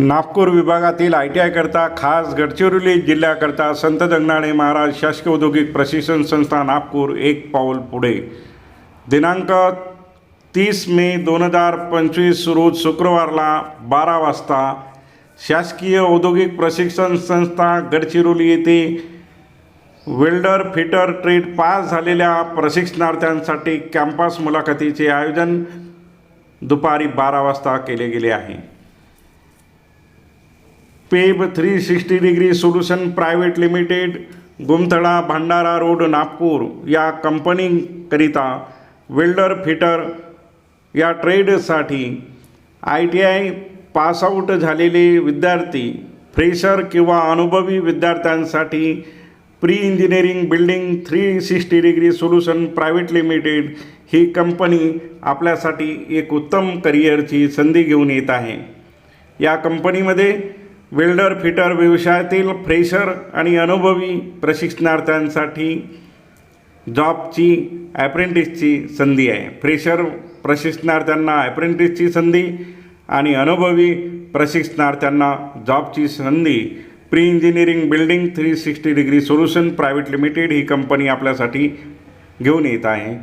नागपूर विभागातील I T आयकरता खास गडचिरोली जिल्ह्याकरता संत जगनाडे महाराज शासकीय औद्योगिक प्रशिक्षण संस्था नागपूर एक पाऊल पुढे. दिनांक तीस मे दोन हजार पंचवीस रोज शुक्रवारला बारा वाजता शासकीय औद्योगिक प्रशिक्षण संस्था गडचिरोली येथे वेल्डर फिटर ट्रेड पास झालेल्या प्रशिक्षणार्थ्यांसाठी कॅम्पस मुलाखतीचे आयोजन दुपारी बारा वाजता केले गेले आहे. PEB three sixty degree solution private limited Gumthala Bhandara road Nagpur या कंपनीकरिता वेल्डर फिटर या ट्रेडसाठी आय टी आय पासआउट झालेले विद्यार्थी फ्रेशर किंवा अनुभवी विद्यार्थ्यांसाठी pre engineering building three sixty degree solution private limited ही कंपनी आपल्यासाठी एक उत्तम करिअरची संधी घेऊन येत आहे. या कंपनीमध्ये वेल्डर फिटर व्यवसायातील फ्रेशर आणि अनुभवी प्रशिक्षणार्थ्यांसाठी जॉबची ॲप्रेंटिसची संधी आहे. फ्रेशर प्रशिक्षणार्थ्यांना ॲप्रेंटिसची संधी आणि अनुभवी प्रशिक्षणार्थ्यांना जॉबची संधी. Pre engineering building three sixty degree solution private limited ही कंपनी आपल्यासाठी घेऊन येत आहे.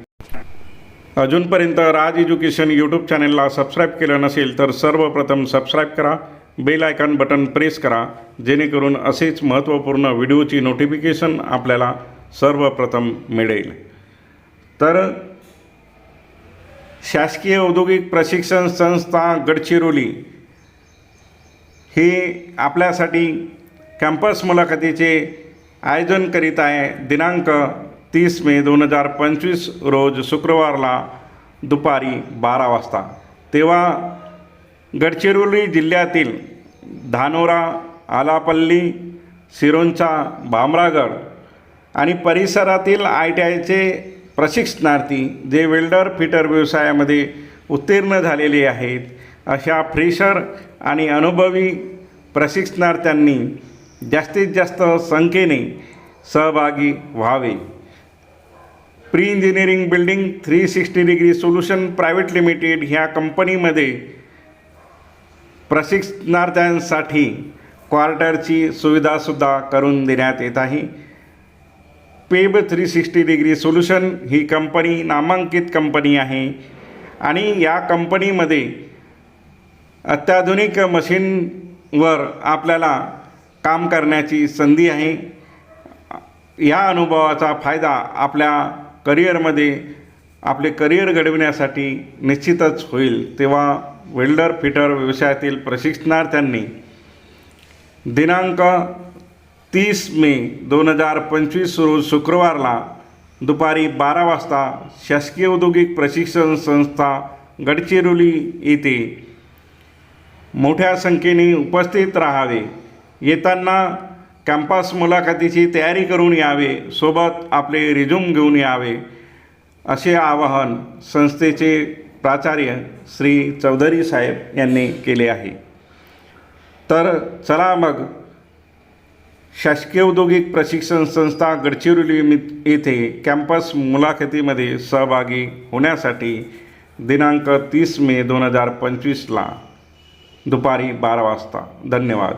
अजूनपर्यंत राज एज्युकेशन यूट्यूब चॅनलला सबस्क्राईब केलं नसेल तर सर्वप्रथम सबस्क्राईब करा. बेल आयकॉन बटन प्रेस करा जेणेकरून असेच महत्त्वपूर्ण व्हिडिओची नोटिफिकेशन आपल्याला सर्वप्रथम मिळेल. तर शासकीय औद्योगिक प्रशिक्षण संस्था गडचिरोली हे आपल्यासाठी कॅम्पस मुलाखतीचे आयोजन करीत आहे. दिनांक तीस मे दोन हजार पंचवीस रोज शुक्रवारला दुपारी बारा वाजता. तेव्हा गडचिरोली जिल्ह्यातील धानोरा आलापल्ली सिरोंचा भामरागड आणि परिसरातील आय टी आयचे प्रशिक्षणार्थी जे वेल्डर फिटर व्यवसायामध्ये उत्तीर्ण झालेले आहेत अशा फ्रेशर आणि अनुभवी प्रशिक्षणार्थ्यांनी जास्तीत जास्त संख्येने सहभागी व्हावे. Pre engineering building three sixty degree solution private limited ह्या कंपनीमध्ये प्रशिक्षणार्थ्यांसाठी क्वार्टरची सुविधासुद्धा करून देण्यात येत आहे. PEB three sixty degree solution ही कंपनी नामांकित कंपनी आहे. आणि या कंपनीमध्ये अत्याधुनिक मशीनवर आपल्याला काम करण्याची संधी आहे. या अनुभवाचा फायदा आपल्या करिअरमध्ये आपले करिअर घडविण्यासाठी निश्चितच होईल तेव्हा वेल्डर फिटर व्यवसायातील प्रशिक्षणार्थ्यांनी दिनांक तीस मे दोन हजार पंचवीस रोज शुक्रवारला दुपारी बारा वाजता शासकीय औद्योगिक प्रशिक्षण संस्था गडचिरोली येथे मोठ्या संख्येने उपस्थित राहावे. येताना कॅम्पस मुलाखतीची तयारी करून यावे. सोबत आपले रिझ्यूम घेऊन यावे असे आवाहन संस्थेचे प्राचार्य श्री चौधरी साहेब यांनी केले आहे. तर चला मग शासकीय औद्योगिक प्रशिक्षण संस्था गडचिरोली मि- येथे कॅम्पस मुलाखतीमध्ये सहभागी होण्यासाठी दिनांक तीस मे दोन हजार पंचवीसला दुपारी बारा वाजता. धन्यवाद.